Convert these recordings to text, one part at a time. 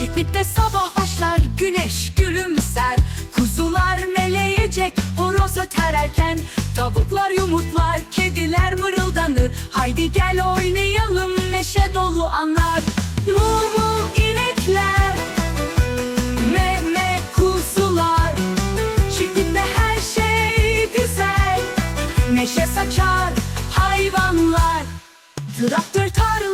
Kirpitte sabah başlar güneş gülümser. Kuzular meleyecek horoz öter erken. Tavuklar yumurtlar kediler mırıldanır. Haydi gel oynayalım neşe dolu anlar. Mum mum inekler Meme kuzular. Çiftlikte her şey güzel Neşe saçar hayvanlar. Traktör tarla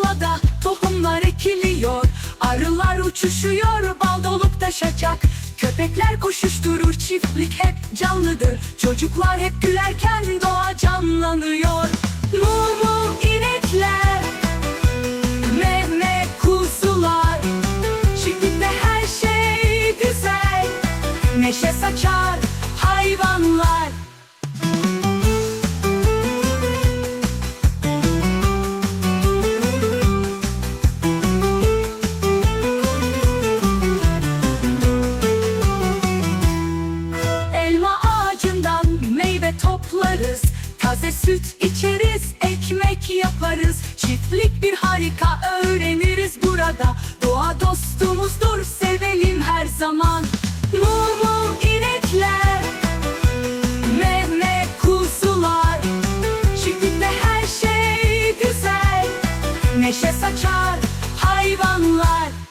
Uçuşuyor bal dolup taşacak Köpekler koşuşturur çiftlik hep canlıdır. Çocuklar hep gülerken doğa canlanıyor. Mu mu inekler Me me Çiftlikte her şey güzel Neşe saçar hayvanlar bakarız Taze süt içeriz, ekmek yaparız. Çiftlik bir harika öğreniriz burada. Doğa dostumuzdur, sevelim her zaman. Mumu inekler Meme kuzular Çiftlikte her şey güzel. Neşe saçar hayvanlar.